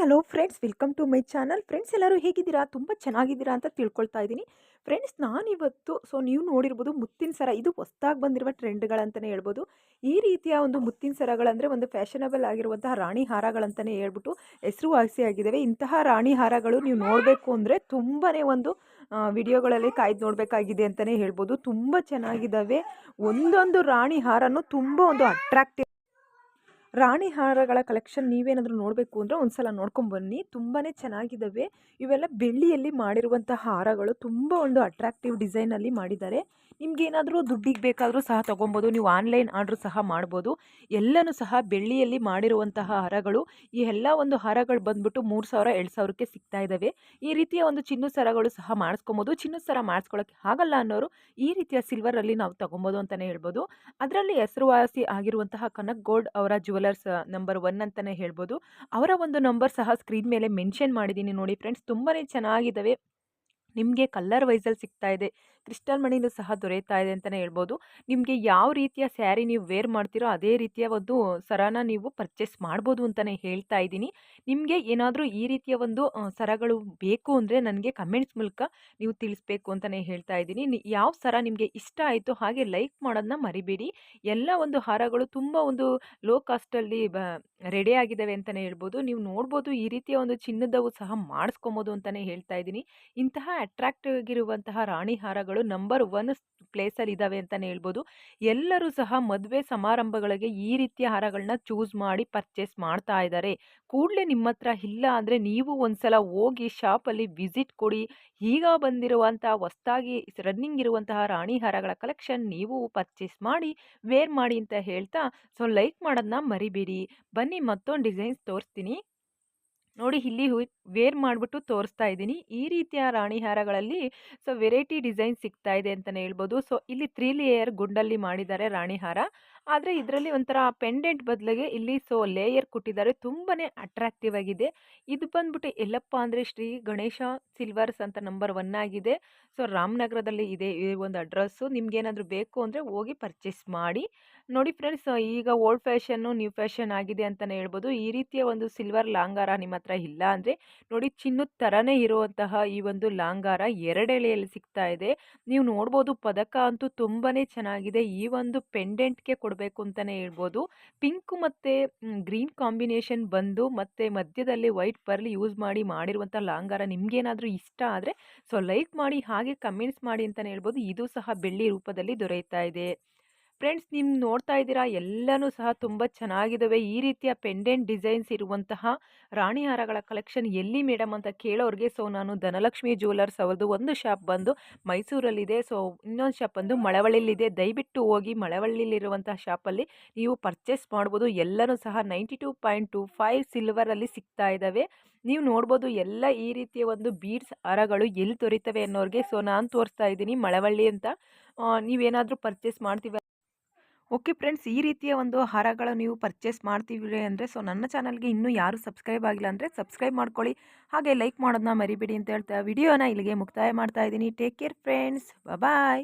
Hello friends, welcome to my channel. Friends, ಎಲ್ಲರೂ ಹೇಗಿದ್ದೀರಾ? ತುಂಬ ಚೆನ್ನಾಗಿದ್ದೀರಾ ಅಂತ ತಿಳ್ಕೊಳ್ತಾ ಇದ್ದೀನಿ. ಫ್ರೆಂಡ್ಸ್, ನಾನಿವತ್ತು, ಸೊ ನೀವು ನೋಡಿರ್ಬೋದು ಮುತ್ತಿನ ಸರ, ಇದು ಹೊಸ್ದಾಗಿ ಬಂದಿರುವ ಟ್ರೆಂಡ್ಗಳಂತಲೇ ಹೇಳ್ಬೋದು. ಈ ರೀತಿಯ ಒಂದು ಮುತ್ತಿನ ಸರಗಳಂದರೆ ಒಂದು ಫ್ಯಾಷನಬಲ್ ಆಗಿರುವಂತಹ ರಾಣಿ ಹಾರಗಳಂತಲೇ ಹೇಳ್ಬಿಟ್ಟು ಹೆಸರುವಾಸಿಯಾಗಿದ್ದಾವೆ ಇಂತಹ ರಾಣಿ ಹಾರಗಳು ನೀವು ನೋಡಬೇಕು ಅಂದರೆ ತುಂಬಾ ಒಂದು ವಿಡಿಯೋಗಳಲ್ಲಿ ಕಾಯ್ದು ನೋಡಬೇಕಾಗಿದೆ ಅಂತಲೇ ಹೇಳ್ಬೋದು. ತುಂಬ ಚೆನ್ನಾಗಿದ್ದಾವೆ. ಒಂದೊಂದು ರಾಣಿ ಹಾರನೂ ತುಂಬ ಒಂದು ಅಟ್ರಾಕ್ಟಿವ್ ರಾಣಿ ಹಾರಗಳ ಕಲೆಕ್ಷನ್ ನೀವೇನಾದರೂ ನೋಡಬೇಕು ಅಂದರೆ ಒಂದು ಸಲ ನೋಡ್ಕೊಂಬನ್ನಿ ತುಂಬಾ ಚೆನ್ನಾಗಿದ್ದಾವೆ ಇವೆಲ್ಲ ಬೆಳ್ಳಿಯಲ್ಲಿ ಮಾಡಿರುವಂಥ ಹಾರಗಳು ತುಂಬ ಒಂದು ಅಟ್ರಾಕ್ಟಿವ್ ಡಿಸೈನಲ್ಲಿ ಮಾಡಿದ್ದಾರೆ. ನಿಮ್ಗೇನಾದರೂ ದುಡ್ಡಿಗೆ ಬೇಕಾದರೂ ಸಹ ತೊಗೊಬೋದು. ನೀವು ಆನ್ಲೈನ್ ಆರ್ಡ್ರ್ ಸಹ ಮಾಡ್ಬೋದು. ಎಲ್ಲನೂ ಸಹ ಬೆಳ್ಳಿಯಲ್ಲಿ ಮಾಡಿರುವಂತಹ ಹಾರಗಳು. ಈ ಎಲ್ಲ ಒಂದು ಹಾರಗಳು ಬಂದ್ಬಿಟ್ಟು ಮೂರು ಸಾವಿರ, ಎರಡು ಸಾವಿರಕ್ಕೆ ಸಿಗ್ತಾ ಇದ್ದಾವೆ ಈ ರೀತಿಯ ಒಂದು ಚಿನ್ನ ಸರಗಳು ಸಹ ಮಾಡಿಸ್ಕೊಬೋದು. ಚಿನ್ನು ಸರ ಮಾಡಿಸ್ಕೊಳ್ಳೋಕ್ಕೆ ಆಗಲ್ಲ ಅನ್ನೋರು ಈ ರೀತಿಯ ಸಿಲ್ವರಲ್ಲಿ ನಾವು ತೊಗೊಬೋದು ಅಂತಲೇ ಹೇಳ್ಬೋದು. ಅದರಲ್ಲಿ ಹೆಸರುವಾಸಿ ಆಗಿರುವಂತಹ ಕನಕ್ ಗೋಲ್ಡ್ ಅವರ ಜುವೆಲರ್ಸ್ ನಂಬರ್ ಒನ್ ಅಂತಲೇ ಹೇಳ್ಬೋದು. ಅವರ ಒಂದು ನಂಬರ್ ಸಹ ಸ್ಕ್ರೀನ್ ಮೇಲೆ ಮೆನ್ಷನ್ ಮಾಡಿದ್ದೀನಿ ನೋಡಿ ಫ್ರೆಂಡ್ಸ್. ತುಂಬಾ ಚೆನ್ನಾಗಿದ್ದಾವೆ. ನಿಮಗೆ ಕಲ್ಲರ್ ವೈಸಲ್ಲಿ ಸಿಗ್ತಾ ಇದೆ, ಕ್ರಿಸ್ಟಲ್ ಮಣಿನೂ ಸಹ ದೊರೆಯುತ್ತಾ ಇದೆ ಅಂತಲೇ ಹೇಳ್ಬೋದು. ನಿಮಗೆ ಯಾವ ರೀತಿಯ ಸ್ಯಾರಿ ನೀವು ವೇರ್ ಮಾಡ್ತೀರೋ ಅದೇ ರೀತಿಯ ಒಂದು ಸರನ ನೀವು ಪರ್ಚೇಸ್ ಮಾಡ್ಬೋದು ಅಂತಲೇ ಹೇಳ್ತಾ ಇದ್ದೀನಿ. ನಿಮಗೆ ಏನಾದರೂ ಈ ರೀತಿಯ ಒಂದು ಸರಗಳು ಬೇಕು ಅಂದರೆ ನನಗೆ ಕಮೆಂಟ್ಸ್ ಮೂಲಕ ನೀವು ತಿಳಿಸ್ಬೇಕು ಅಂತಲೇ ಹೇಳ್ತಾ ಇದ್ದೀನಿ. ಯಾವ ಸರ ನಿಮಗೆ ಇಷ್ಟ ಆಯಿತು ಹಾಗೆ ಲೈಕ್ ಮಾಡೋದನ್ನ ಮರಿಬೇಡಿ. ಎಲ್ಲ ಒಂದು ಹಾರಗಳು ತುಂಬ ಒಂದು ಲೋ ಕಾಸ್ಟಲ್ಲಿ ಬ, ರೆಡಿ ಆಗಿದ್ದಾವೆ ಅಂತಲೇ ಹೇಳ್ಬೋದು. ನೀವು ನೋಡ್ಬೋದು ಈ ರೀತಿಯ ಒಂದು ಚಿನ್ನದವು ಸಹ ಮಾಡಿಸ್ಕೊಬೋದು ಅಂತಲೇ ಹೇಳ್ತಾ ಇದ್ದೀನಿ. ಇಂತಹ ಅಟ್ರಾಕ್ಟಿವ್ ಆಗಿರುವಂತಹ ರಾಣಿ ಹಾರಗಳು ನಂಬರ್ ಒನ್ ಪ್ಲೇಸಲ್ಲಿ ಇದ್ದಾವೆ ಅಂತಲೇ ಹೇಳ್ಬೋದು. ಎಲ್ಲರೂ ಸಹ ಮದುವೆ ಸಮಾರಂಭಗಳಿಗೆ ಈ ರೀತಿಯ ಹಾರಗಳನ್ನ ಚೂಸ್ ಮಾಡಿ ಪರ್ಚೇಸ್ ಮಾಡ್ತಾ ಇದ್ದಾರೆ ಕೂಡಲೇ ನಿಮ್ಮ ಹತ್ರ ಇಲ್ಲ ಅಂದರೆ ನೀವು ಒಂದ್ಸಲ ಹೋಗಿ ಶಾಪಲ್ಲಿ ವಿಸಿಟ್ ಕೊಡಿ. ಈಗ ಬಂದಿರುವಂಥ ಹೊಸ್ತಾಗಿ ರನ್ನಿಂಗ್ ಇರುವಂತಹ ರಾಣಿ ಹಾರಗಳ ಕಲೆಕ್ಷನ್ ನೀವು ಪರ್ಚೇಸ್ ಮಾಡಿ ವೇರ್ ಮಾಡಿ ಅಂತ ಹೇಳ್ತಾ ಸೊ ಲೈಕ್ ಮಾಡೋದನ್ನ ಮರಿಬೇಡಿ. ಬನ್ನಿ ಮತ್ತೊಂದು ಡಿಸೈನ್ಸ್ ತೋರಿಸ್ತೀನಿ. ನೋಡಿ ಇಲ್ಲಿ ವೇರ್ ಮಾಡಿಬಿಟ್ಟು ತೋರಿಸ್ತಾ ಇದ್ದೀನಿ. ಈ ರೀತಿಯ ರಾಣಿ ಹಾರಗಳಲ್ಲಿ ಸೊ ವೆರೈಟಿ ಡಿಸೈನ್ ಸಿಗ್ತಾ ಇದೆ ಅಂತಲೇ ಹೇಳ್ಬೋದು. ಸೊ ಇಲ್ಲಿ ತ್ರೀ ಲೇಯರ್ ಗುಂಡಲ್ಲಿ ಮಾಡಿದ್ದಾರೆ ರಾಣಿ ಹಾರ. ಆದರೆ ಇದರಲ್ಲಿ ಒಂಥರ ಪೆಂಡೆಂಟ್ ಬದಲಿಗೆ ಇಲ್ಲಿ ಸೊ ಲೇಯರ್ ಕೊಟ್ಟಿದ್ದಾರೆ. ತುಂಬಾ ಅಟ್ರಾಕ್ಟಿವ್ ಆಗಿದೆ. ಇದು ಬಂದ್ಬಿಟ್ಟು ಎಲ್ಲಪ್ಪ ಅಂದರೆ ಶ್ರೀ ಗಣೇಶ ಸಿಲ್ವರ್ಸ್ ಅಂತ ನಂಬರ್ ಒನ್ ಆಗಿದೆ. ಸೊ ರಾಮನಗರದಲ್ಲಿ ಇದೆ ಈ ಒಂದು ಅಡ್ರೆಸ್ಸು. ನಿಮ್ಗೇನಾದರೂ ಬೇಕು ಅಂದರೆ ಹೋಗಿ ಪರ್ಚೇಸ್ ಮಾಡಿ. ನೋಡಿ ಫ್ರೆಂಡ್ಸ್, ಈಗ ಓಲ್ಡ್ ಫ್ಯಾಷನ್ನು ನ್ಯೂ ಫ್ಯಾಷನ್ ಆಗಿದೆ ಅಂತಲೇ ಹೇಳ್ಬೋದು. ಈ ರೀತಿಯ ಒಂದು ಸಿಲ್ವರ್ ಲಾಂಗಾರ ನಿಮ್ಮ ಹತ್ರ ಇಲ್ಲ ಅಂದರೆ ನೋಡಿ ಚಿನ್ನದ ಥರನೇ ಇರುವಂತಹ ಈ ಒಂದು ಲಾಂಗಾರ ಎರಡೆಳೆಯಲ್ಲಿ ಸಿಗ್ತಾ ಇದೆ. ನೀವು ನೋಡ್ಬೋದು ಪದಕ ಅಂತೂ ತುಂಬಾ ಚೆನ್ನಾಗಿದೆ. ಈ ಒಂದು ಪೆಂಡೆಂಟ್ಗೆ ಕೊಡಬೇಕು ಅಂತಲೇ ಹೇಳ್ಬೋದು. ಪಿಂಕ್ ಮತ್ತು ಗ್ರೀನ್ ಕಾಂಬಿನೇಷನ್ ಬಂದು ಮತ್ತು ಮಧ್ಯದಲ್ಲಿ ವೈಟ್ ಪರ್ಲ್ ಯೂಸ್ ಮಾಡಿ ಮಾಡಿರುವಂಥ ಲಾಂಗಾರ ನಿಮಗೇನಾದರೂ ಇಷ್ಟ ಆದರೆ ಸೊ ಲೈಕ್ ಮಾಡಿ ಹಾಗೆ ಕಮೆಂಟ್ಸ್ ಮಾಡಿ ಅಂತಲೇ ಹೇಳ್ಬೋದು. ಇದು ಸಹ ಬೆಳ್ಳಿ ರೂಪದಲ್ಲಿ ದೊರೆಯುತ್ತಾ ಇದೆ. ಫ್ರೆಂಡ್ಸ್, ನೀವು ನೋಡ್ತಾ ಇದ್ದೀರಾ? ಎಲ್ಲನೂ ಸಹ ತುಂಬ ಚೆನ್ನಾಗಿದ್ದಾವೆ ಈ ರೀತಿಯ ಪೆಂಡೆಂಟ್ ಡಿಸೈನ್ಸ್ ಇರುವಂತಹ ರಾಣಿ ಹಾರಗಳ ಕಲೆಕ್ಷನ್ ಎಲ್ಲಿ ಮೇಡಮ್ ಅಂತ ಕೇಳೋರಿಗೆ ಸೊ, ನಾನು ಧನಲಕ್ಷ್ಮಿ ಜ್ಯುವೆಲರ್ಸ್ ಅವರದು ಒಂದು ಶಾಪ್ ಬಂದು ಮೈಸೂರಲ್ಲಿದೆ. ಸೊ, ಇನ್ನೊಂದು ಶಾಪ್ ಬಂದು ಮಳವಳ್ಳಿಲಿದೆ. ದಯವಿಟ್ಟು ಹೋಗಿ ಮಳವಳ್ಳಿಲಿರುವಂತಹ ಶಾಪಲ್ಲಿ ನೀವು ಪರ್ಚೇಸ್ ಮಾಡ್ಬೋದು. ಎಲ್ಲನೂ ಸಹ ninety two point two five ಸಿಲ್ವರಲ್ಲಿ ಸಿಗ್ತಾ ಇದ್ದಾವೆ ನೀವು ನೋಡ್ಬೋದು ಎಲ್ಲ ಈ ರೀತಿಯ ಒಂದು ಬೀಡ್ಸ್ ಹಾರಗಳು ಎಲ್ಲಿ ದೊರೀತವೆ ಅನ್ನೋರಿಗೆ ಸೊ, ನಾನು ತೋರಿಸ್ತಾ ಇದ್ದೀನಿ ಮಳವಳ್ಳಿ ಅಂತ. ನೀವೇನಾದರೂ ಪರ್ಚೇಸ್ ಮಾಡ್ತೀವಿ ಓಕೆ ಫ್ರೆಂಡ್ಸ್ ಈ ರೀತಿಯ ಒಂದು ಹಾರಗಳು ನೀವು ಪರ್ಚೇಸ್ ಮಾಡ್ತೀವಿ ಅಂದರೆ ಸೊ ನನ್ನ ಚಾನಲ್ಗೆ ಇನ್ನೂ ಯಾರು ಸಬ್ಸ್ಕ್ರೈಬ್ ಆಗಿಲ್ಲ ಅಂದರೆ ಸಬ್ಸ್ಕ್ರೈಬ್ ಮಾಡ್ಕೊಳ್ಳಿ. ಹಾಗೆ ಲೈಕ್ ಮಾಡೋದನ್ನ ಮರಿಬೇಡಿ ಅಂತ ಹೇಳ್ತಾ ವಿಡಿಯೋನ ಇಲ್ಲಿಗೆ ಮುಕ್ತಾಯ ಮಾಡ್ತಾ ಇದ್ದೀನಿ. Take care friends bye